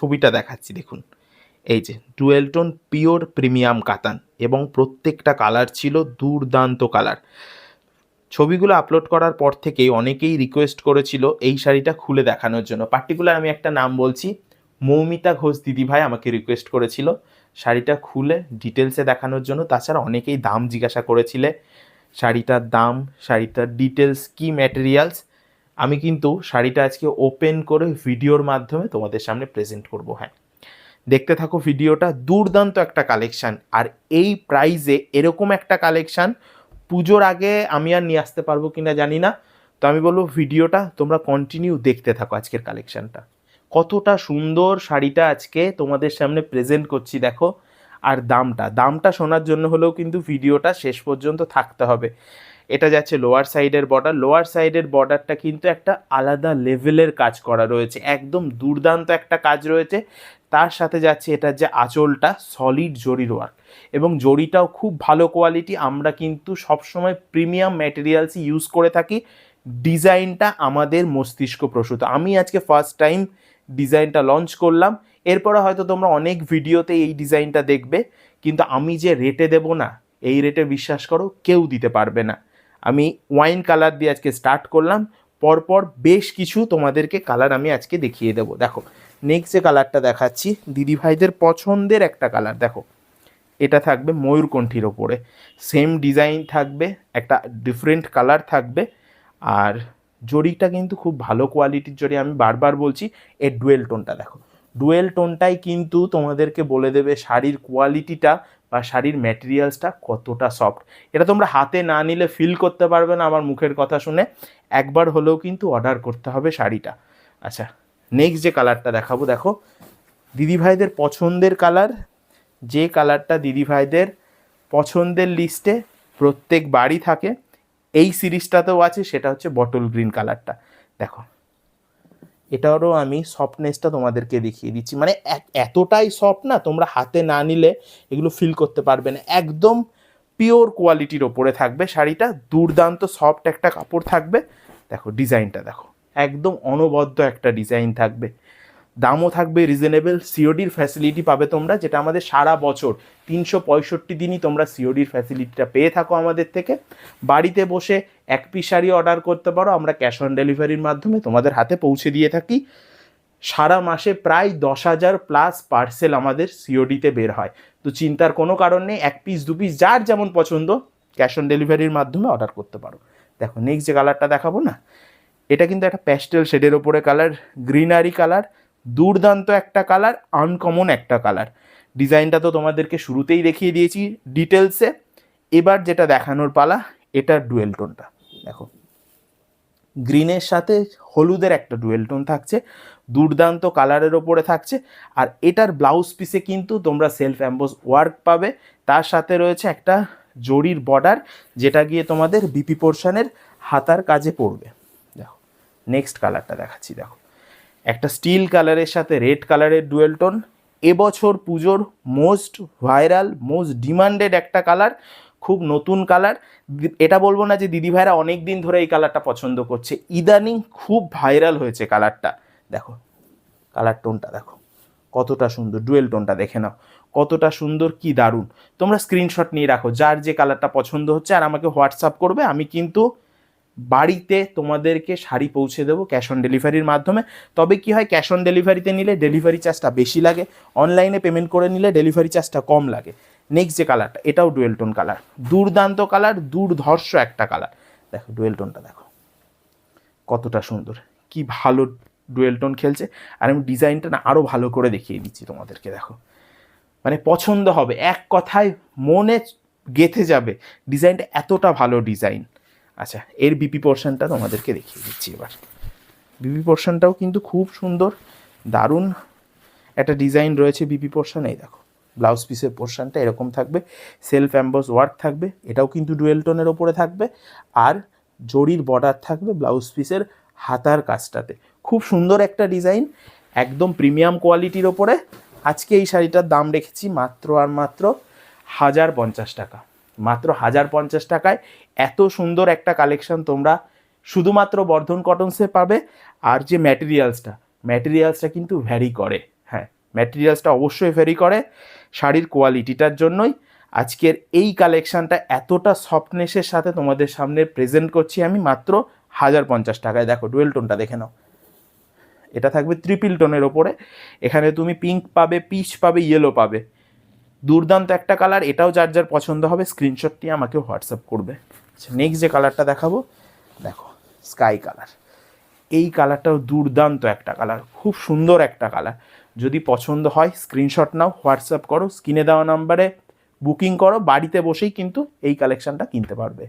ছবিটা দেখাচ্ছি, দেখুন। এই যে ডুয়েল টোন পিওর প্রিমিয়াম কাতান এবং প্রত্যেকটা কালার ছিল দুর্দান্ত কালার। ছবিগুলো আপলোড করার পর থেকেই অনেকেই রিকোয়েস্ট করেছিল এই শাড়িটা খুলে দেখানোর জন্য। পার্টিকুলার আমি একটা নাম বলছি, মৌমিতা ঘোষ দিদিভাই আমাকে রিকোয়েস্ট করেছিল শাড়িটা খুলে ডিটেলসে দেখানোর জন্য। তাছাড়া অনেকেই দাম জিজ্ঞাসা করেছিলে শাড়িটার দাম, শাড়িটার ডিটেলস কি ম্যাটেরিয়ালস আমি কিন্তু শাড়িটা আজকে ওপেন করে ভিডিওর মাধ্যমে তোমাদের সামনে প্রেজেন্ট করব হ্যাঁ। দেখতে থাকো ভিডিওটা দুর্দান্ত একটা কালেকশান আর এই প্রাইজে এরকম একটা কালেকশান পুজোর আগে আমি আর নিয়ে আসতে পারব কিনা জানি না। তো আমি বলব ভিডিওটা তোমরা কন্টিনিউ দেখতে থাকো আজকের কালেকশানটা কতটা সুন্দর শাড়িটা আজকে তোমাদের সামনে প্রেজেন্ট করছি, দেখো। আর দামটা দামটা শোনার জন্য হলেও কিন্তু ভিডিওটা শেষ পর্যন্ত থাকতে হবে। এটা যাচ্ছে লোয়ার সাইডের বর্ডার লোয়ার সাইডের বর্ডারটা কিন্তু একটা আলাদা লেভেলের কাজ করা রয়েছে। একদম দুর্দান্ত একটা কাজ রয়েছে। তার সাথে যাচ্ছে এটার যে আঁচলটা সলিড জরির ওয়ার্ক এবং জরিটাও খুব ভালো কোয়ালিটি আমরা কিন্তু সবসময় প্রিমিয়াম ম্যাটেরিয়ালস ইউজ করে থাকি। ডিজাইনটা আমাদের মস্তিষ্ক প্রসূত। আমি আজকে ফার্স্ট টাইম ডিজাইনটা লঞ্চ করলাম। এরপরে হয়তো তোমরা অনেক ভিডিওতে এই ডিজাইনটা দেখবে। কিন্তু আমি যে রেটে দেব না, এই রেটে বিশ্বাস করো, কেউ দিতে পারবে না। আমি ওয়াইন কালার দিয়ে আজকে স্টার্ট করলাম। পরপর বেশ কিছু তোমাদেরকে কালার আমি আজকে দেখিয়ে দেবো। দেখো নেক্সট যে কালারটা দেখাচ্ছি দিদিভাইদের পছন্দের একটা কালার দেখো। এটা থাকবে ময়ূরকণ্ঠীর ওপরে। সেম ডিজাইন থাকবে, একটা ডিফারেন্ট কালার থাকবে। আর জরিটা কিন্তু খুব ভালো কোয়ালিটির জরি, আমি বারবার বলছি, এর ডুয়েল টোনটা দেখো। ডুয়েল টোনটাই কিন্তু তোমাদেরকে বলে দেবে শাড়ির কোয়ালিটিটা বা শাড়ির ম্যাটেরিয়ালসটা কতটা সফট এটা তোমরা হাতে না নিলে ফিল করতে পারবে না আমার মুখের কথা শুনে। একবার হলেও কিন্তু অর্ডার করতে হবে শাড়িটা। আচ্ছা নেক্সট যে কালারটা দেখাবো, দেখো। দিদিভাইদের পছন্দের কালার যে কালারটা দিদিভাইদের পছন্দের লিস্টে প্রত্যেক বাড়ি থাকে, এই সিরিজটাতেও আছে, সেটা হচ্ছে বটল গ্রিন কালারটা দেখো এটারও আমি সফটনেসটা তোমাদেরকে দেখিয়ে দিচ্ছি। মানে এতটাই সফট না, তোমরা হাতে না নিলে এগুলো ফিল করতে পারবে না। একদম পিওর কোয়ালিটির ওপরে থাকবে শাড়িটা, দুর্দান্ত সফট একটা কাপড় থাকবে। দেখো ডিজাইনটা দেখো। একদম অনবদ্য একটা ডিজাইন থাকবে। দামও থাকবে রিজনেবল সিওডির ফ্যাসিলিটি পাবে তোমরা, যেটা আমাদের সারা বছর তিনশো পঁয়ষট্টি দিনই তোমরা সিওডির ফ্যাসিলিটিটা পেয়ে থাকো আমাদের থেকে। বাড়িতে বসে এক পিস শাড়ি অর্ডার করতে পারো, আমরা ক্যাশ অন ডেলিভারির মাধ্যমে তোমাদের হাতে পৌঁছে দিয়ে থাকি। সারা মাসে প্রায় দশ হাজার প্লাস পার্সেল আমাদের সিওডিতে বের হয়। তো চিন্তার কোনো কারণ নেই, এক পিস দু পিস যার যেমন পছন্দ ক্যাশ অন ডেলিভারির মাধ্যমে অর্ডার করতে পারো। দেখো নেক্সট যে কালারটা দেখাবো না, এটা কিন্তু একটা প্যাস্টেল শেডের ওপরে কালার গ্রিনারি কালার দুর্দান্ত একটা কালার আনকমন একটা কালার ডিজাইনটা তো তোমাদেরকে শুরুতেই দেখিয়ে দিয়েছি ডিটেলসে এবার যেটা দেখানোর পালা, এটার ডুয়েল টোনটা দেখো গ্রিনের সাথে হলুদের একটা ডুয়েল টোন থাকছে, দুর্দান্ত কালারের ওপরে থাকছে, আর এটার ব্লাউজ পিসে কিন্তু তোমরা সেলফ অ্যাম্বোস ওয়ার্ক পাবে। তার সাথে রয়েছে একটা জরির বর্ডার যেটা গিয়ে তোমাদের বিপি পোর্শনের হাতার কাজে পড়বে। দেখো নেক্সট কালারটা দেখাচ্ছি, দেখো। একটা স্টিল কালারের সাথে রেড কালারের ডুয়েল টোন, এবছর পুজোর মোস্ট ভাইরাল, মোস্ট ডিমান্ডেড একটা কালার, খুব নতুন কালার। এটা বলব না যে দিদিভাইরা অনেক দিন ধরে এই কালারটা পছন্দ করছে, ইদানিং খুব ভাইরাল হয়েছে কালারটা। দেখো, কালার টোনটা দেখো, কতটা সুন্দর, ডুয়েল টোনটা দেখে নাও, কতটা সুন্দর, কি দারুণ। তোমরা স্ক্রিনশট নিয়ে রাখো, যার যে কালারটা পছন্দ হচ্ছে আর আমাকে হোয়াটসঅ্যাপ করবে, আমি কিন্তু বাড়িতে তোমাদেরকে শাড়ি পৌঁছে দেবো ক্যাশ অন ডেলিভারির মাধ্যমে। তবে কি হয় ক্যাশ অন ডেলিভারিতে নিলে ডেলিভারি চার্জটা বেশি লাগে। অনলাইনে পেমেন্ট করে নিলে ডেলিভারি চার্জটা কম লাগে। নেক্সট যে কালারটা এটাও ডুয়েল টোন কালার দুর্দান্ত কালার দুর্ধর্ষ একটা কালার দেখো ডুয়েল টোনটা দেখো। কতটা সুন্দর। কি ভালো ডুয়েল টোন খেলছে। আর আমি ডিজাইনটা না আরও ভালো করে দেখিয়ে দিচ্ছি তোমাদেরকে, দেখো। মানে পছন্দ হবে। এক কথায় মনে গেথে যাবে। ডিজাইনটা এতটা ভালো ডিজাইন আচ্ছা এর বিপি পোর্শনটা তোমাদেরকে দেখিয়ে দিচ্ছি এবার। বিপি পোর্শনটাও কিন্তু খুব সুন্দর, দারুণ একটা ডিজাইন রয়েছে বিপি পোর্শন এই দেখো ব্লাউজ পিসের পোর্শনটা এরকম থাকবে সেলফ অ্যাম্বস ওয়ার্ক থাকবে, এটাও কিন্তু ডুয়েল টোনের ওপরে থাকবে, আর জরির বর্ডার থাকবে ব্লাউজ পিসের হাতার কাজটাতে। খুব সুন্দর একটা ডিজাইন একদম প্রিমিয়াম কোয়ালিটির ওপরে। আজকে এই শাড়িটার দাম রেখেছি মাত্র আর মাত্র হাজার পঞ্চাশ টাকা। মাত্র হাজার পঞ্চাশ টাকায় এত সুন্দর একটা কালেকশন তোমরা শুধুমাত্র বর্ধন কটনসে পাবে। আর যে ম্যাটেরিয়ালসটা ম্যাটেরিয়ালসটা কিন্তু ভ্যারি করে। হ্যাঁ ম্যাটেরিয়ালসটা অবশ্যই ভেরি করে শাড়ির কোয়ালিটিটার জন্যই। আজকের এই কালেকশানটা এতটা সফটনেসের সাথে তোমাদের সামনে প্রেজেন্ট করছি আমি মাত্র হাজার পঞ্চাশ টাকায়। দেখো ডুয়েল টোনটা দেখে নাও। এটা থাকবে ট্রিপল টোনের ওপরে। এখানে তুমি পিঙ্ক পাবে পিচ পাবে ইয়েলো পাবে। দুর্দান্ত একটা কালার এটাও যার যার পছন্দ হবে স্ক্রিনশটটি আমাকে হোয়াটসঅ্যাপ করবে। আচ্ছা নেক্সট যে কালারটা দেখাবো, দেখো স্কাই কালার এই কালারটাও দুর্দান্ত একটা কালার খুব সুন্দর একটা কালার যদি পছন্দ হয় স্ক্রিনশট নাও হোয়াটসঅ্যাপ করো স্ক্রিনে দেওয়া নাম্বারে বুকিং করো, বাড়িতে বসেই কিন্তু এই কালেকশানটা কিনতে পারবে।